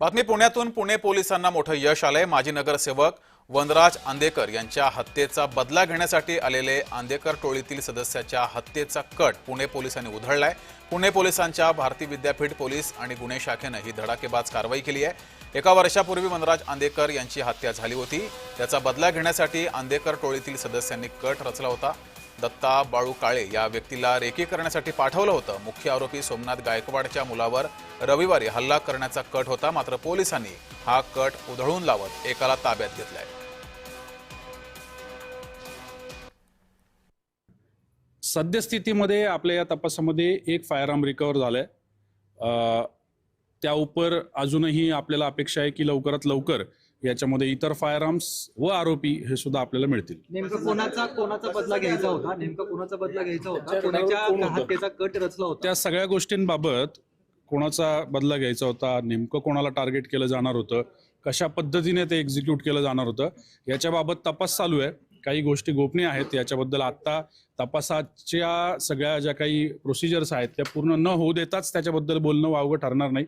बातमी पुण्यातून पुणे पोलिसांना मोठं यश आलंय. माजी नगरसेवक वनराज आंदेकर यांच्या हत्येचा बदला घेण्यासाठी आलेले आंदेकर टोळीतील सदस्याच्या हत्येचा कट पुणे पोलिसांनी उधळलाय. पुणे पोलिसांच्या भारती विद्यापीठ पोलीस आणि गुन्हे शाखेनं ही धडाकेबाज कारवाई केली आहे. एका वर्षापूर्वी वनराज आंदेकर यांची हत्या झाली होती. त्याचा बदला घेण्यासाठी आंदेकर टोळीतील सदस्यांनी कट रचला होता. दत्ता बाळू काळे या व्यक्तीला रेकी करण्यासाठी पाठवलं होतं. मुख्य आरोपी सोमनाथ गायकवाडच्या मुलावर रविवारी हल्ला करण्याचा कट होता. मात्र पोलिसांनी हा कट उधळून लावत एकाला ताब्यात घेतलाय. सद्यस्थितीमध्ये आपल्या या तपासामध्ये एक फायर आर्म रिकवर झालाय. अ, त्या उपर अजूनही आपल्याला अपेक्षा आहे की लवकरात लवकर याच्यामध्ये इतर फायर आर्म्स व आरोपी हे सुद्धा आपल्याला मिळतील. नेमकं कोणाचा कोणाचा बदला घ्यायचा होता? नेमकं कोणाचा बदला घ्यायचा होता? कोणाच्या हत्येचा कट रचला होता? त्या सगळ्या गोष्टींबाबत कोणाचा बदला घ्यायचा होता? नेमकं कोणाला टार्गेट केलं जाणार होतं? कशा पद्धतीने ते एक्झिक्यूट केलं जाणार होतं? याच्याबाबत तपास चालू आहे. काही गोष्टी गोपनीय आहेत याच्याबद्दल आत्ता तपासाच्या सगळ्या ज्या काही प्रोसिजर्स आहेत त्या पूर्ण न होऊ देताच त्याच्याबद्दल बोलणं वावगं ठरणार नाही.